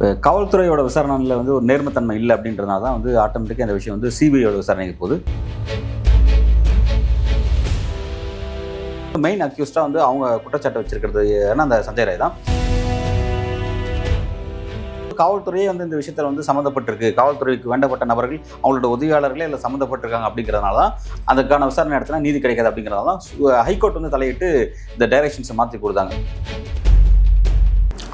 இப்போ காவல்துறையோட விசாரணையில் வந்து ஒரு நேர்மத்தன்மை இல்லை அப்படின்றதுனால தான் வந்து ஆட்டோமேட்டிக்காக இந்த விஷயம் வந்து சிபிஐயோட விசாரணைக்கு போகுது. மெயின் அக்யூஸ்டாக வந்து அவங்க குற்றச்சாட்டு வச்சிருக்கிறது ஏன்னா அந்த சஞ்சய் ராய் தான். காவல்துறையே வந்து இந்த விஷயத்தில் வந்து சம்மந்தப்பட்டிருக்கு. காவல்துறைக்கு வேண்டப்பட்ட நபர்கள் அவங்களோட உதவியாளர்களே இல்லை சம்மந்தப்பட்டிருக்காங்க அப்படிங்கிறதுனால தான் அதுக்கான விசாரணை நடத்தினா நீதி கிடைக்காது அப்படிங்கிறதுனால தான் ஹைகோர்ட் வந்து தலையிட்டு இந்த டைரக்ஷன்ஸை மாற்றி கொடுத்தாங்க.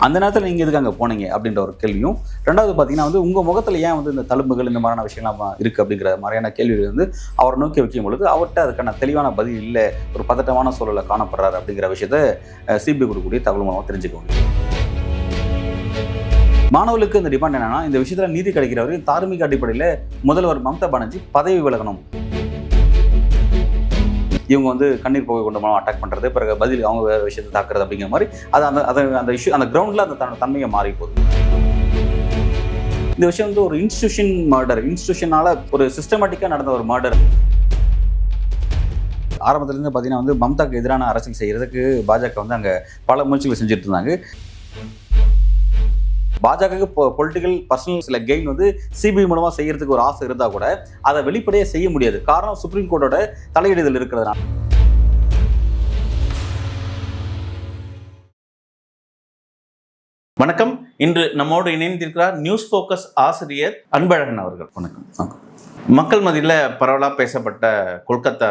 அந்த நேரத்தில் நீங்கள் எதுக்கு அங்கே போனீங்க அப்படின்ற ஒரு கேள்வியும் ரெண்டாவது பார்த்தீங்கன்னா வந்து உங்கள் முகத்தில் ஏன் வந்து இந்த தழும்புகள் இந்த மாதிரியான விஷயம்லாம் இருக்குது அப்படிங்கிற மாதிரியான கேள்விகள் வந்து அவரை நோக்கி வைக்கும் பொழுது அவர்கிட்ட அதுக்கான தெளிவான பதில் இல்லை ஒரு பதட்டமான சூழலில் காணப்படுறாரு அப்படிங்கிற விஷயத்த சிபிஐ கொடுக்கக்கூடிய தகவல் மூலமாக தெரிஞ்சுக்க முடியும் மாணவர்களுக்கு இந்த டிமாண்ட் என்னன்னா இந்த விஷயத்தில் நீதி கிடைக்கிற வரைக்கும் தார்மீக அடிப்படையில் முதல்வர் மம்தா பானர்ஜி பதவி விலகணும். இவங்க வந்து கண்ணீர் புகை கொண்டு மூலம் அட்டாக் பண்ணுறது பிறகு பதில் அவங்க வேறு விஷயத்தை தாக்குறது அப்படிங்கிற மாதிரி அது அந்த அது அந்த இஷ்யூ அந்த கிரவுண்டில் அந்த தன்மையை மாறி போகுது. இந்த விஷயம் வந்து ஒரு இன்ஸ்டியூஷன் மர்டர் இன்ஸ்டியூஷனால ஒரு சிஸ்டமேட்டிக்காக நடந்த ஒரு மர்டர் ஆரம்பத்துலேருந்து பார்த்தீங்கன்னா வந்து மம்தாக்கு எதிரான அரசியல் செய்கிறதுக்கு பாஜக வந்து அங்கே பல முயற்சிகள் செஞ்சுட்டு இருந்தாங்க. பாஜகவுக்கு பொலிட்டிக்கல் பர்சனல் சில கெயின் வந்து சிபிஐ மூலமாக செய்யறதுக்கு ஒரு ஆசை இருந்தால் கூட அதை வெளிப்படையாக செய்ய முடியாது. காரணம் சுப்ரீம் கோர்ட்டோட தலையிடுதல் இருக்கிறதுனால. வணக்கம். இன்று நம்மோடு இணைந்திருக்கிறார் நியூஸ் போக்கஸ் ஆசிரியர் அன்பழகன் அவர்கள். வணக்கம். வணக்கம். மக்கள் மத்தியில் பரவலாக பேசப்பட்ட கொல்கத்தா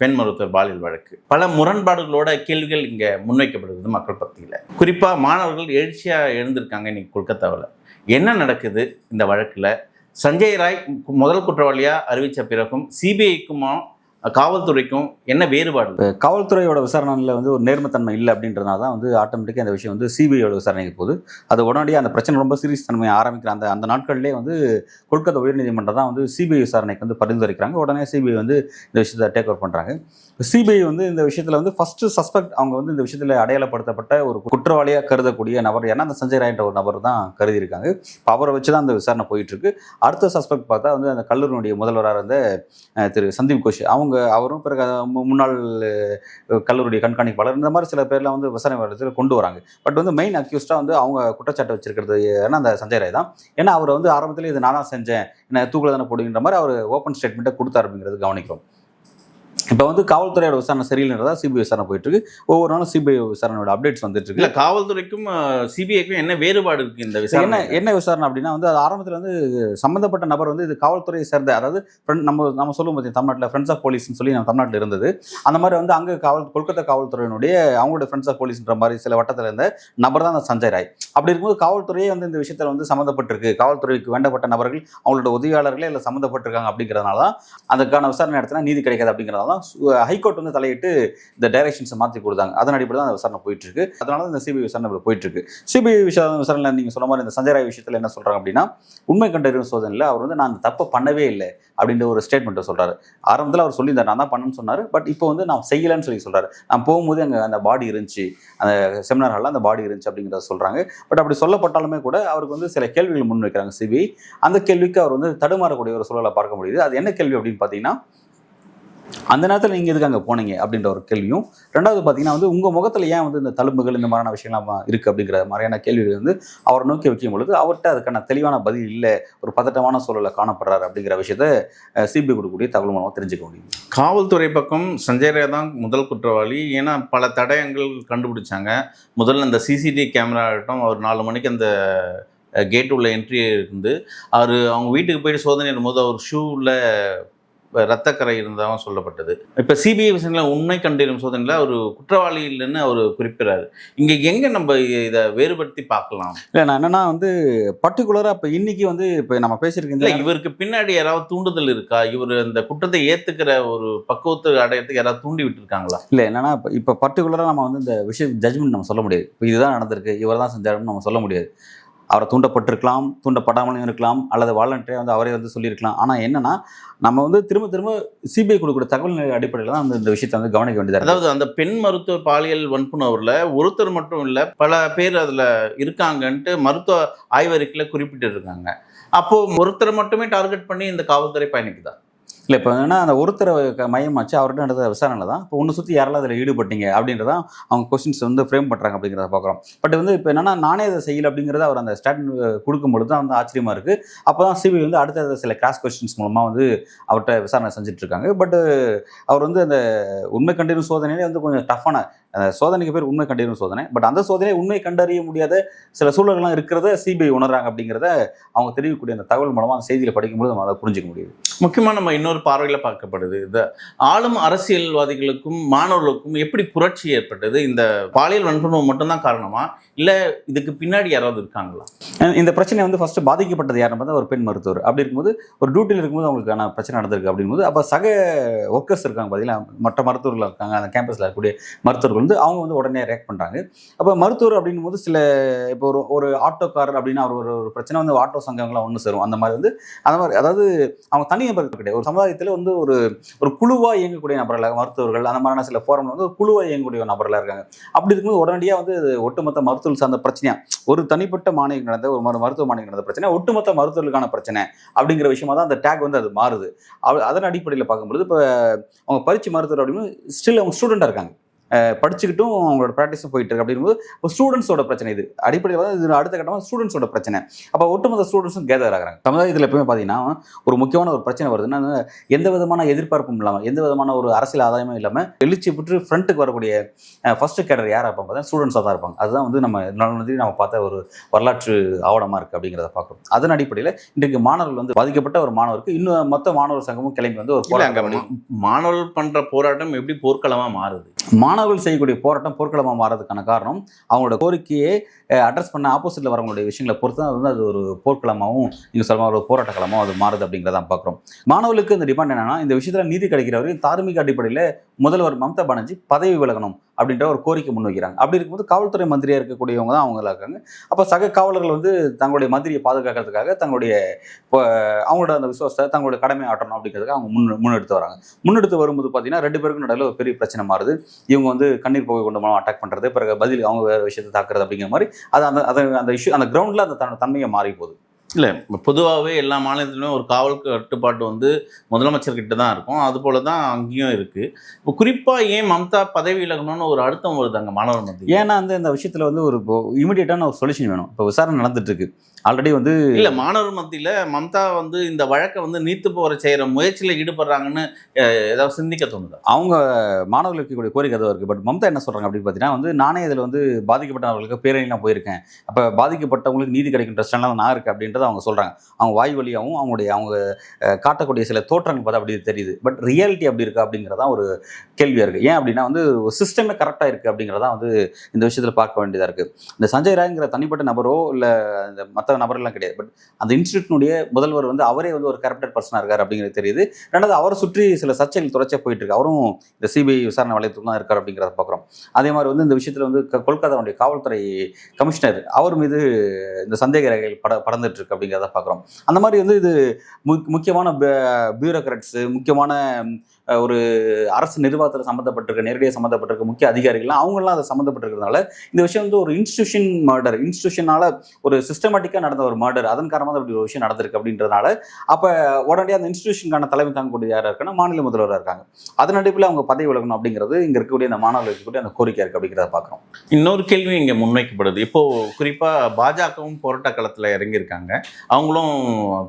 பெண் மருத்துவர் பாலியல் வழக்கு. பல முரண்பாடுகளோட கேள்விகள் இங்கே முன்வைக்கப்படுகிறது மக்கள் பத்தியில் குறிப்பாக மாணவர்கள் எழுச்சியாக எழுந்திருக்காங்க இன்னைக்கு கொல்கத்தாவில். என்ன நடக்குது இந்த வழக்கில்? சஞ்சய் ராய் முதல் குற்றவாளியாக அறிவித்த பிறகும் சிபிஐக்குமா காவல்துறைக்கும் என்ன வேறுபாடு காவல்துறையோட விசாரணையில் வந்து ஒரு நேர்மத்தன்மை இல்லை அப்படின்றதுனால தான் வந்து ஆட்டோமேட்டிக்காக அந்த விஷயம் வந்து சிபிஐயோட விசாரணைக்கு போகுது. அது உடனடியாக அந்த பிரச்சனை ரொம்ப சீரியஸ் தன்மையை ஆரம்பிக்கிற அந்த அந்த நாட்கள்லேயே வந்து கொல்கத்தா உயர்நீதிமன்றம் தான் வந்து சிபிஐ விசாரணைக்கு வந்து பரிந்துரைக்கிறாங்க. உடனே சிபிஐ வந்து இந்த விஷயத்தை டேக் ஓவர் பண்ணுறாங்க சிபிஐ வந்து இந்த விஷயத்தில் வந்து ஃபஸ்ட்டு சஸ்பெக்ட் அவங்க வந்து இந்த விஷயத்தில் அடையாளப்படுத்தப்பட்ட ஒரு குற்றவாளியாக கருதக்கூடிய நபர் ஏன்னா அந்த சஞ்சய் ராயன்ற ஒரு நபர் தான் கருதியிருக்காங்க. இப்போ அவரை வச்சு தான் அந்த விசாரணை போயிட்டுருக்கு அடுத்த சஸ்பெக்ட் பார்த்தா வந்து அந்த கல்லூரியினுடைய முதல்வராக இருந்த திரு சந்தீப் கோஷ். அவங்க அவரும் பிறகு முன்னாள் அஹ், கல்லூரி கண்காணிப்பாளர். இந்த மாதிரி சில பேர்லாம் வந்து விசாரணை வளத்தில் கொண்டு வராங்க. பட் வந்து மெயின் அக்யூஸ்டாக வந்து அவங்க குற்றச்சாட்டு வச்சிருக்கிறது ஏன்னா அந்த சஞ்சய் ராய் தான். ஏன்னா அவர் வந்து ஆரம்பத்தில் இது நானா செஞ்சேன் என்ன தூக்கில் தானே போடுங்கிற மாதிரி அவர் ஓப்பன் ஸ்டேட்மெண்ட்டை கொடுத்தாரு அப்படிங்கிறது கவனிக்கிறோம். இப்போ வந்து காவல்துறையோட விசாரணை சரியில்லைன்றதா சிபிஐ விசாரணை போயிட்டு இருக்கு ஒவ்வொரு நாளும் சிபிஐ விசாரணையோட அப்டேட்ஸ் வந்துட்டு இருக்கு இல்லை காவல்துறைக்கும் சிபிஐக்கும் என்ன வேறுபாடு இருக்கு இந்த என்ன விசாரணை என்ன விசாரணை அப்படின்னா வந்து அது ஆரம்பத்தில் வந்து சம்மந்தப்பட்ட நபர் வந்து இது காவல்துறையை சேர்ந்த அதாவது friend- நம்ம நம்ம சொல்லுவோம் பார்த்தீங்க தமிழ்நாட்டில் ஃப்ரெண்ட்ஸ் ஆஃப் போலீஸ்னு சொல்லி நம்ம தமிழ்நாட்டில் இருந்தது. அந்த மாதிரி வந்து அங்கே காவல் கொல்கத்தா காவல்துறையினுடைய அவங்களோட ஃப்ரெண்ட்ஸ் ஆஃப் போலீஸ்ன்ற மாதிரி சில வட்டத்தில் இருந்த நபர் தான் அந்த சஞ்சய் ராய். அப்படி இருக்கும்போது காவல்துறையே வந்து இந்த விஷயத்தில் வந்து சம்மந்தப்பட்டிருக்கு. காவல்துறைக்கு வேண்டப்பட்ட நபர்கள் அவங்களோட உதவியாளர்களே இல்லை சம்மந்தப்பட்டிருக்காங்க அப்படிங்கிறதுனால தான் அதுக்கான விசாரணை நடத்தினா நீதி கிடைக்காது அப்படிங்கிறதால தான் ஹைகோர்ட் வந்து தலையிட்டு இந்த டைரக்ஷன்ஸை மாற்றி கொடுத்தாங்க. அதன் அடிப்படையில் தான் அந்த விசாரணை போயிட்டு இருக்கு அதனால இந்த சிபிஐ விசாரணை இப்போ போயிட்டு இருக்கு சிபிஐ விசாரணை நீங்கள் சொன்ன மாதிரி இந்த சஞ்சய் ராய் விஷயத்தில் என்ன சொல்கிறாங்க அப்படின்னா உண்மை கண்டறியும் சோதனையில் அவர் வந்து நான் அந்த தப்பை பண்ணவே இல்லை அப்படின்ற ஒரு ஸ்டேட்மெண்ட்டை சொல்கிறாரு ஆரம்பத்தில் அவர் சொல்லியிருந்தார் நான் தான் பண்ணணும்னு சொன்னார். பட் இப்போ வந்து நான் செய்யலைன்னு சொல்லி சொல்கிறார் நான் போகும்போது அங்கே அந்த பாடி இருந்துச்சு. அந்த செமினார் ஹாலில் அந்த பாடி இருந்துச்சு அப்படிங்கிறத சொல்கிறாங்க பட் அப்படி சொல்லப்பட்டாலுமே கூட அவருக்கு வந்து சில கேள்விகள் முன் வைக்கிறாங்க சிபிஐ அந்த கேள்விக்கு அவர் வந்து தடுமாறக்கூடிய ஒரு சூழலை பார்க்க முடியுது. அது என்ன கேள்வி அப்படின்னு பார்த்தீங்கன்னா அந்த நேரத்தில் நீங்கள் எதுக்கு அங்கே போனீங்க அப்படின்ற ஒரு கேள்வியும் ரெண்டாவது பார்த்தீங்கன்னா வந்து உங்கள் முகத்தில் ஏன் வந்து இந்த தழும்புகள் இந்த மாதிரியான விஷயங்கள்லாம் இருக்குது அப்படிங்கிற மாதிரியான கேள்விகள் வந்து அவரை நோக்கி வைக்கும் பொழுது அவர்கிட்ட அதுக்கான தெளிவான பதில் இல்லை ஒரு பதட்டமான சூழலில் காணப்படுறாரு அப்படிங்கிற விஷயத்த சிபிஐ கொடுக்கக்கூடிய தகவல் மூலமாக தெரிஞ்சுக்க முடியும். காவல்துறை பக்கம் சஞ்சய் தான் முதல் குற்றவாளி. ஏன்னா பல தடயங்கள் கண்டுபிடிச்சாங்க. முதல்ல அந்த சிசிடிவி கேமரா ஆகட்டும் அவர் நாலு மணிக்கு அந்த கேட் உள்ள என்ட்ரி இருந்து அவர் அவங்க வீட்டுக்கு போயிட்டு சோதனை போது அவர் ஷூவில் ரத்தக்கரை இருந்ததாகவும் சொல்லப்பட்டது. இப்போ சிபிஐ விசாரணையில் உண்மை கண்டறியும் சோதனையில் அவர் குற்றவாளி இல்லைன்னு அவர் குறிப்பிடுறாரு. இங்கே எங்கே நம்ம இதை வேறுபடுத்தி பார்க்கலாம்? இல்லை நான் என்னன்னா வந்து பர்டிகுலராக இப்போ இன்னைக்கு வந்து இப்போ நம்ம பேசியிருக்க இல்லை இந்த இவருக்கு பின்னாடி யாராவது தூண்டுதல் இருக்கா? இவர் அந்த குற்றத்தை ஏற்றுக்கிற ஒரு பக்குவத்தை அடையறதுக்கு யாராவது தூண்டி விட்டுருக்காங்களா? இல்லை என்னன்னா இப்போ இப்போ பர்டிகுலராக நம்ம வந்து இந்த விஷயம் ஜட்ஜ்மெண்ட் நம்ம சொல்ல முடியாது. இப்போ இதுதான் நடந்திருக்கு இவர் தான் செஞ்சாருன்னு நம்ம சொல்ல முடியாது. அவரை தூண்டப்பட்டிருக்கலாம் தூண்டப்படாமலும் இருக்கலாம் அல்லது வாலண்டரியாக வந்து அவரே வந்து சொல்லியிருக்கலாம். ஆனால் என்னென்னா நம்ம வந்து திரும்ப திரும்ப சிபிஐ கொடுக்குற தகவல் அடிப்படையில் தான் வந்து இந்த விஷயத்தை வந்து கவனிக்க வேண்டியது அதாவது அந்த பெண் மருத்துவ பாலியல் வன்புணர்வில் ஒருத்தர் மட்டும் இல்லை பல பேர் அதில் இருக்காங்கன்ட்டு மருத்துவ ஆய்வறிக்கையில் குறிப்பிட்டு இருக்காங்க ஒருத்தர் மட்டுமே டார்கெட் பண்ணி இந்த காவல்துறை பயணிக்குதா? இல்லை இப்போ என்னன்னா அந்த ஒருத்தரை மையம் ஆச்சு அவர்கிட்ட நடந்த விசாரணை தான் இப்போ ஒன்று சுற்றி யாரெல்லாம் அதில் ஈடுபட்டீங்க அப்படின்றதான் அவங்க கொஸ்டின்ஸ் வந்து ஃப்ரேம் பண்ணுறாங்க அப்படிங்கிறத பார்க்குறோம் பட் வந்து இப்போ என்னன்னா நானே அதை செய்யலை அப்படிங்கிறத அவர் அந்த ஸ்டாட் கொடுக்கும்பொழுது தான் வந்து ஆச்சரியமாக இருக்குது அப்போ தான் சிபிஐ வந்து அடுத்த சில கிராஸ் கொஸ்டின்ஸ் மூலமாக வந்து அவர்கிட்ட விசாரணை செஞ்சிட்ருக்காங்க பட்டு அவர் வந்து அந்த உண்மை கண்டறியும் சோதனையிலே வந்து கொஞ்சம் டஃப்பான அந்த சோதனைக்கு பேர் உண்மை கண்டறியும் சோதனை. பட் அந்த சோதனை உண்மை கண்டறிய முடியாத சில சூழல்கள்லாம் இருக்கிறத சிபிஐ உணர்றாங்க அப்படிங்கிறத அவங்க தெரிவிக்கக்கூடிய அந்த தகவல் மூலமாக அந்த செய்தியில் படிக்கும்போது நம்ம அதை புரிஞ்சிக்க முடியுது. முக்கியமாக நம்ம இன்னொரு பார்வையில் பார்க்கப்படுது. இந்த ஆளும் அரசியல்வாதிகளுக்கும் மாணவர்களுக்கும் எப்படி புரட்சி ஏற்பட்டது? இந்த பாலியல் வன்புணர்வு மட்டும்தான் காரணமா? இல்லை இதுக்கு பின்னாடி யாராவது இருக்காங்களா? இந்த பிரச்சனை வந்து ஃபர்ஸ்ட் பாதிக்கப்பட்டது யாருன்னு பார்த்தா ஒரு பெண் மருத்துவர். அப்படி இருக்கும்போது ஒரு டியூட்டியில் இருக்கும்போது அவங்களுக்கான பிரச்சனை நடந்திருக்கு அப்படிங்கும்போது அப்போ சக ஒர்க்கர்ஸ் இருக்காங்க பார்த்தீங்களா மற்ற மருத்துவர்கள் இருக்காங்க. அந்த கேம்பஸில் இருக்கக்கூடிய மருத்துவர்கள் வந்து அவங்க வந்து உடனே ரியாக்ட் பண்ணுறாங்க அப்போ மருத்துவர் அப்படின்னும் போது சில இப்போ ஒரு ஒரு ஆட்டோக்காரர் அப்படின்னு அவர் ஒரு ஒரு பிரச்சனை வந்து ஆட்டோ சங்கங்கள்லாம் ஒன்று சேரும். அந்த மாதிரி வந்து அந்த மாதிரி அதாவது அவங்க தனி நபர்கள் கிடையாது. ஒரு சமுதாயத்தில் வந்து ஒரு ஒரு குழுவாக இயங்கக்கூடிய நபர்களாக மருத்துவர்கள் அந்த மாதிரியான சில ஃபோரம்ல வந்து ஒரு குழுவாக இயங்கக்கூடிய நபர்களாக இருக்காங்க. அப்படி இருக்கும்போது உடனடியாக வந்து ஒட்டுமொத்த மருத்துவம் சார்ந்த பிரச்சனையா? ஒரு தனிப்பட்ட மாநிலம் நடந்த ஒரு மரு- மருத்துவ மாநிலம் நடந்த பிரச்சனை ஒட்டுமொத்த மருத்துவர்களுக்கான பிரச்சனை அப்படிங்கிற விஷயமா தான் அந்த டேக் வந்து அது மாறுது. அதன் அடிப்படையில் பார்க்கும்பொழுது இப்போ அவங்க பரிச்சு மருத்துவர் அப்படின்னு ஸ்டில் அவங்க ஸ்டூடெண்டாக இருக்காங்க. படிச்சுக்கிட்டும் அவங்களோட ப்ராக்டிஸும் போயிட்டு இருக்கு. அப்படிங்கும்போது இப்போ ஸ்டூடெண்ட்ஸோட பிரச்சனை இது. அடிப்படையில் வந்து இது அடுத்த கட்டமாக ஸ்டூடெண்ட்ஸோட பிரச்சனை. அப்போ ஒட்டுமொத்த ஸ்டூடெண்ட்ஸும் கேதர் ஆகிறாங்க. சமுதாயத்தில் எப்பவுமே பார்த்தீங்கன்னா ஒரு முக்கியமான ஒரு பிரச்சனை வருதுன்னா எந்த விதமான எதிர்பார்ப்பும் இல்லாமல் எந்த விதமான ஒரு அரசியல் ஆதாயமும் இல்லாமல் எழுச்சி பெற்று ஃப்ரண்ட்டுக்கு வரக்கூடிய ஃபர்ஸ்ட் கேடர் யார் இருப்பாங்க பார்த்தா ஸ்டூடெண்ட்ஸாக தான் இருப்பாங்க. அதுதான் வந்து நம்ம நாள் நம்ம பார்த்த ஒரு வரலாற்று ஆவணமாக இருக்குது அப்படிங்கிறத பார்க்குறோம். அதன் அடிப்படையில் இன்றைக்கு மாணவர்கள் வந்து பாதிக்கப்பட்ட ஒரு மாணவருக்கு இன்னும் மொத்த மாணவர் சங்கமும் கிளம்பி வந்து ஒரு போராட்டம் மாணவர்கள் பண்ற போராட்டம் எப்படி போர்க்களமா மாறுது? மாணவர்கள் செய்யக்கூடிய போராட்டம் போர்க்களமாக மாறதுக்கான காரணம் அவங்களோட கோரிக்கையை அட்ரஸ் பண்ண ஆப்போசிட்டில் வரவங்களுடைய விஷயங்களை பொறுத்து தான் வந்து அது ஒரு போர்க்களமாகவும் நீங்கள் சொல்ல ஒரு போராட்ட களமாகவும் அது மாறுது அப்படிங்கிறத பார்க்குறோம். மாணவர்களுக்கு இந்த டிமாண்ட் என்னன்னா இந்த விஷயத்தில் நீதி கிடைக்கிற வரைக்கும் தார்மீக அடிப்படையில் முதல்வர் மம்தா பானர்ஜி பதவி விலகணும் அப்படின்ற ஒரு கோரிக்கை முன்வைக்கிறாங்க. அப்படி இருக்கும்போது காவல்துறை மந்திரியாக இருக்கக்கூடியவங்க தான் அவங்களா இருக்காங்க. அப்போ சக காவலர்கள் வந்து தங்களுடைய மந்திரியை பாதுகாக்கிறதுக்காக தங்களுடைய இப்போ, அவங்களோட அந்த விசுவாசத்தை தங்களுடைய கடமை ஆட்டணும் அப்படிங்கிறதுக்காக அவங்க முன் முன்னெடுத்து வராங்க. முன்னெடுத்து வரும்போது பார்த்தீங்கன்னா ரெண்டு பேருக்கும் நடுவில் ஒரு பெரிய பிரச்சனை மாறுது. இவங்க வந்து கண்ணீர் புகை கொண்டு மூலம் அட்டாக் பண்ணுறது பிறகு பதில் அவங்க வேறு விஷயத்தை தாக்குறது அப்படிங்கிற மாதிரி அது அந்த அது அந்த இஷ்யூ அந்த கிரவுண்டில் அந்த தன் தன்மையை மாறி போகுது இல்லை பொதுவாகவே எல்லா மாநிலத்திலுமே ஒரு காவல் கட்டுப்பாட்டு வந்து முதலமைச்சர்கிட்ட தான் இருக்கும். அது போல தான் அங்கேயும் இருக்குது இப்போ குறிப்பாக ஏன் மம்தா பதவி விலகணும்னு ஒரு அழுத்தம் வருது அங்கே மாணவர் மத்தியில்? ஏன்னா வந்து இந்த விஷயத்தில் வந்து ஒரு இப்போ இமிடியேட்டான ஒரு சொல்யூஷன் வேணும். இப்போ விசாரணை நடந்துட்டுருக்கு ஆல்ரெடி வந்து இல்ல மாணவர் மத்தியில மம்தா வந்து இந்த வழக்கை வந்து நீத்து போற செய்யற முயற்சியில ஈடுபடுறாங்கன்னு ஏதாவது சிந்திக்க தோணுதா? அவங்க மாணவர்களுக்கு இருக்கக்கூடிய கோரிக்கை அதுவாக இருக்குது பட் மம்தா என்ன சொல்கிறாங்க அப்படின்னு பார்த்தீங்கன்னா வந்து நானே இதில் வந்து பாதிக்கப்பட்டவர்களுக்கு பேரணிலாம் போயிருக்கேன். அப்போ பாதிக்கப்பட்டவங்களுக்கு நீதி கிடைக்கும் ட்ரஸ்ட்லாம் நான் இருக்கேன் அப்படின்றத அவங்க சொல்கிறாங்க அவங்க வாய் வழியாகவும் அவங்களுடைய அவங்க காட்டக்கூடிய சில தோற்றங்கள் பார்த்தா அப்படி தெரியுது. பட் ரியாலிட்டி அப்படி இருக்கா அப்படிங்கிறதான் ஒரு கேள்வியாக இருக்குது ஏன் அப்படின்னா வந்து சிஸ்டமே கரெக்டாக இருக்குது அப்படிங்கிறதா வந்து இந்த விஷயத்தில் பார்க்க வேண்டியதாக இருக்குது இந்த சஞ்சய் ராய்ங்கிற தனிப்பட்ட நபரோ இல்லை இந்த மற்ற நபர்கள்லாம் கிடையாது. பட் அந்த இன்ஸ்டியூட்னுடைய முதல்வர் வந்து அவரே வந்து ஒரு கரப்டட் பர்சனாக இருக்கார் அப்படிங்கிறது தெரியுது. ரெண்டாவது அவரை சுற்றி சில சர்ச்சைகள் தொடர்ச்சியாக போயிட்டு இருக்கு அவரும் இந்த சிபிஐ விசாரணை வளையத்துக்கு தான் இருக்கார் அப்படிங்கிறத பார்க்குறோம். அதே மாதிரி வந்து இந்த விஷயத்தில் வந்து க- கொல்கத்தாவுடைய காவல்துறை கமிஷனர் அவர் மீது இந்த சந்தேக ரகைகள் பட பறந்துட்டு இருக்கு அப்படிங்கிறத பார்க்குறோம். அந்த மாதிரி வந்து இது முக்கியமான பியூரோக்ராட்ஸு முக்கியமான ஒரு அரசு நிர்வாகத்தில் சம்மந்தப்பட்டிருக்க நேரடியாக சம்மந்தப்பட்டிருக்க முக்கிய அதிகாரிகள்லாம் அவங்களாம் அதை சம்மந்தப்பட்டிருக்கிறதுனால இந்த விஷயம் வந்து ஒரு இன்ஸ்டியூஷன் மர்டர் இன்ஸ்டியூஷனால ஒரு சிஸ்டமேட்டிக்காக நடந்த ஒரு மர்டர் அதன் காரணமாக தான் ஒரு விஷயம் நடந்திருக்கு அப்படின்றதுனால அப்போ உடனடியாக அந்த இன்ஸ்டியூஷனுக்கான தலைமை தாங்கக்கூடிய யாராக இருக்குன்னா மாநில முதல்வராக இருக்காங்க. அதன் அடிப்பில் அவங்க பதவி விலகணும் அப்படிங்கிறது இங்கே இருக்கக்கூடிய அந்த மாணவர்களுக்கு இருக்கக்கூடிய அந்த கோரிக்கை இருக்குது அப்படிங்கிறத பார்க்குறோம். இன்னொரு கேள்வி இங்கே முன்வைக்கப்படுது. இப்போது குறிப்பாக பாஜகவும் போராட்ட களத்தில் இறங்கியிருக்காங்க. அவங்களும்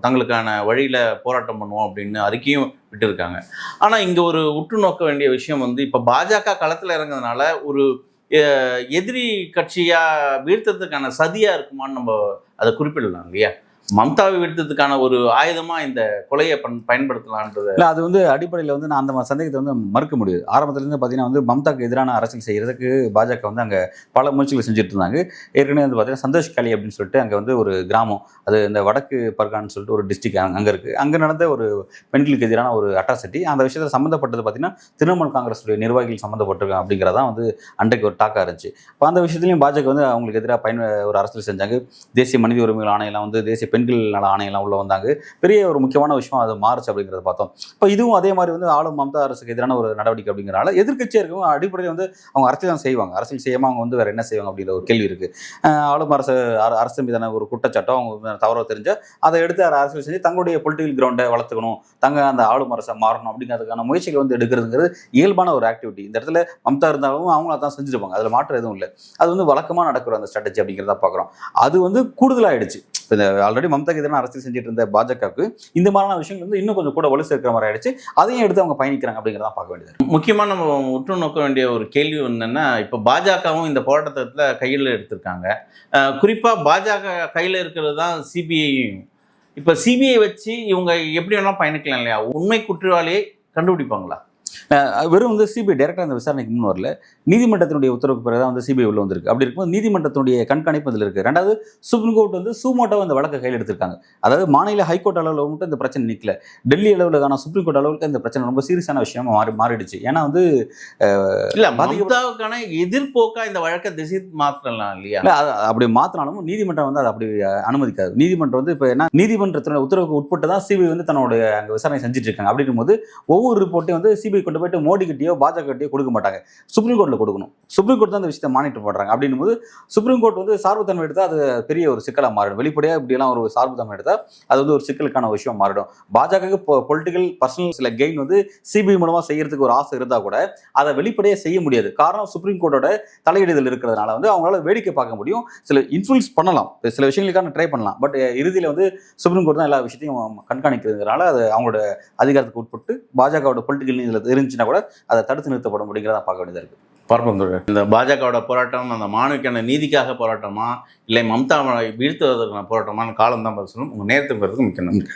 தங்களுக்கான வழியில் போராட்டம் பண்ணுவோம் அப்படின்னு அறிக்கையும் விட்டுருக்காங்க. ஆனா இங்க ஒரு உற்று நோக்க வேண்டிய விஷயம் வந்து இப்போ பாஜக களத்துல இறங்குறதுனால ஒரு எதிரி கட்சியா வீழ்த்ததுக்கான சதியா இருக்குமான்னு நம்ம அதை குறிப்பிடலாம் இல்லையா? மம்தாவை விடுத்ததுக்கான ஒரு ஆயுதமா இந்த கொலையை பண் பயன்படுத்தலான்றது இல்லை அது வந்து அடிப்படையில் வந்து நான் அந்த சந்தேகத்தை வந்து மறுக்க முடியாது. ஆரம்பத்துலேருந்து பார்த்தீங்கன்னா வந்து மம்தாக்கு எதிரான அரசியல் செய்கிறதுக்கு பாஜக வந்து அங்கே பல முயற்சிகள் செஞ்சுட்டு இருந்தாங்க ஏற்கனவே வந்து பார்த்தீங்கன்னா சந்தோஷ் காலி அப்படின்னு சொல்லிட்டு அங்கே வந்து ஒரு கிராமம். அது இந்த வடக்கு பர்கான்னு சொல்லிட்டு ஒரு டிஸ்ட்ரிக் அங்கே இருக்குது அங்கே நடந்த ஒரு பெண்களுக்கு எதிரான ஒரு அட்ராசிட்டி அந்த விஷயத்தில் சம்மந்தப்பட்டது பார்த்தீங்கன்னா திரிணாமுல் காங்கிரஸுடைய நிர்வாகிகள் சம்மந்தப்பட்டிருக்காங்க அப்படிங்கிறதான் வந்து அன்றைக்கு ஒரு டாக்காக இருந்துச்சு. இப்போ அந்த விஷயத்துலையும் பாஜக வந்து அவங்களுக்கு எதிராக பயன் ஒரு அரசியல் செஞ்சாங்க. தேசிய மனித உரிமைகள் ஆணையெல்லாம் வந்து தேசிய பெண் பெண்கள் நல ஆணையெல்லாம் உள்ள வந்தாங்க. பெரிய ஒரு முக்கியமான விஷயம் அது மாறுச்சு அப்படிங்கிறத பார்த்தோம். இப்போ இதுவும் அதே மாதிரி வந்து ஆளும் மம்தா அரசுக்கு எதிரான ஒரு நடவடிக்கை அப்படிங்கிறனால எதிர்க்கட்சியாக இருக்கவங்க அடிப்படையில் வந்து அவங்க அரசியல் தான் செய்வாங்க. அரசியல் செய்யாமல் அவங்க வந்து வேறு என்ன செய்வாங்க அப்படிங்கிற ஒரு கேள்வி இருக்கு. ஆளும் அரசு அரசு மீதான ஒரு குற்றச்சாட்டம் அவங்க தவறாக தெரிஞ்ச அதை எடுத்து அதை அரசியல் செஞ்சு தங்களுடைய பொலிட்டிக்கல் கிரவுண்டை வளர்த்துக்கணும். தங்க அந்த ஆளும் அரசை மாறணும் அப்படிங்கிறதுக்கான முயற்சிகள் வந்து எடுக்கிறதுங்கிறது இயல்பான ஒரு ஆக்டிவிட்டி இந்த இடத்துல மம்தா இருந்தாலும் அவங்கள தான் செஞ்சுருப்பாங்க. அதில் மாற்றம் எதுவும் இல்லை. அது வந்து வழக்கமாக நடக்கிற அந்த ஸ்ட்ராட்டஜி அப்படிங்கிறத பார்க்குறோம் அது வந்து கூடுதலாகிடுச்சு இப்போ இந்த ஆல்ரெடி மம்தாக்கு எதிரான அரசியல் செஞ்சுட்டு இருந்த பாஜகவுக்கு இந்த மாதிரியான விஷயங்கள் வந்து இன்னும் கொஞ்சம் கூட வலு சேர்க்கிற மாதிரி ஆயிடுச்சு. அதையும் எடுத்து அவங்க பயணிக்கிறாங்க அப்படிங்கிறத பார்க்க வேண்டியது முக்கியமாக நம்ம உற்று நோக்க வேண்டிய ஒரு கேள்வி என்னென்னா இப்போ பாஜகவும் இந்த போராட்டத்தில் கையில் எடுத்திருக்காங்க. குறிப்பாக பாஜக கையில் இருக்கிறது தான் சிபிஐயும் இப்போ சிபிஐ வச்சு இவங்க எப்படி வேணாலும் பயணிக்கலாம் இல்லையா? உண்மை குற்றவாளியை கண்டுபிடிப்பாங்களா? வெறும் வந்து சிபிஐ டேரக்டாக அந்த விசாரணைக்கு முன் வரல. நீதிமன்றத்தினுடைய உத்தரவுக்கு பிறகு தான் வந்து சிபிஐ உள்ள வந்திருக்கு. அப்படி இருக்கும்போது நீதிமன்றத்தினுடைய கண்காணிப்பு அதில் இருக்குது ரெண்டாவது சுப்ரீம் கோர்ட் வந்து சூமோட்டோ அந்த வழக்கை கையில் எடுத்திருக்காங்க. அதாவது மாநில ஹைகோர்ட் அளவில் மட்டும் இந்த பிரச்சனை நிற்கல டெல்லி அளவில் காண சுப்ரீம் கோர்ட் அளவுக்கு இந்த பிரச்சனை ரொம்ப சீரியஸான விஷயமா மாறி மாறிடுச்சு. ஏன்னா வந்து இல்ல மம்தாவுக்கான எதிர்போக்கா இந்த வழக்கை திசை மாற்றலாம் இல்லையா? இல்ல, அப்படி மாத்தினாலும் நீதிமன்றம் வந்து அதை அப்படி அனுமதிக்காது. நீதிமன்றம் வந்து இப்போ என்ன நீதிமன்றத்தினுடைய உத்தரவுக்கு உட்பட்டு தான் சிபிஐ வந்து தன்னோட அங்கே விசாரணை செஞ்சுட்டு இருக்காங்க. அப்படிங்கும் போது ஒவ்வொரு ரிப்போர்ட்டையும் வந்து சிபிஐ கொண்டு போயிட்டு மோடி கிட்டயோ பாஜக கிட்டயோ கொடுக்க மாட்டாங்க. சுப்ரீம் கோர்ட்டில் கொடுக்கணும். சுப்ரீம் கோர்ட் தான் அந்த விஷயத்தை மானிட்டர் பண்ணுறாங்க அப்படின்னும் போது சுப்ரீம் கோர்ட் வந்து சார்புத்தன்மை எடுத்தால் அது பெரிய ஒரு சிக்கலாக மாறிடும். வெளிப்படையாக இப்படியெல்லாம் ஒரு சார்புத்தன்மை எடுத்தால் அது வந்து ஒரு சிக்கலுக்கான விஷயம் மாறிடும். பாஜகவுக்கு பொலிட்டிக்கல் பர்சனல் சில கெயின் வந்து சிபிஐ மூலமாக செய்யறதுக்கு ஒரு ஆசை இருந்தால் கூட அதை வெளிப்படையாக செய்ய முடியாது. காரணம் சுப்ரீம் கோர்ட்டோட தலையிடுதல் இருக்கிறதுனால வந்து அவங்களால வேடிக்கை பார்க்க முடியும். சில இன்ஃப்ளூயன்ஸ் பண்ணலாம். சில விஷயங்களுக்கான ட்ரை பண்ணலாம். பட் இறுதியில் வந்து சுப்ரீம் கோர்ட் தான் எல்லா விஷயத்தையும் கண்காணிக்கிறதுனால அது அவங்களோட அதிகாரத்துக்கு உட்பட்டு பாஜகவோட பொலிட்டிக்கல் இதில் இருந்துச்சுன்னா கூட அதை தடுத்து நிறுத்தப்படும் அப்படிங்கிறத பார்க்க வேண்டியதாக இருக்கு. பார்ப்போம். இந்த பாஜகவோட போராட்டம் அந்த மாணவிக்கான நீதிக்காக போராட்டமா இல்லை மம்தா வீழ்த்துவதற்கான போராட்டமான காலம் தான் பதில் சொல்லணும் உங்க நேரத்துக்கு பிறகு மிக்க நன்றி.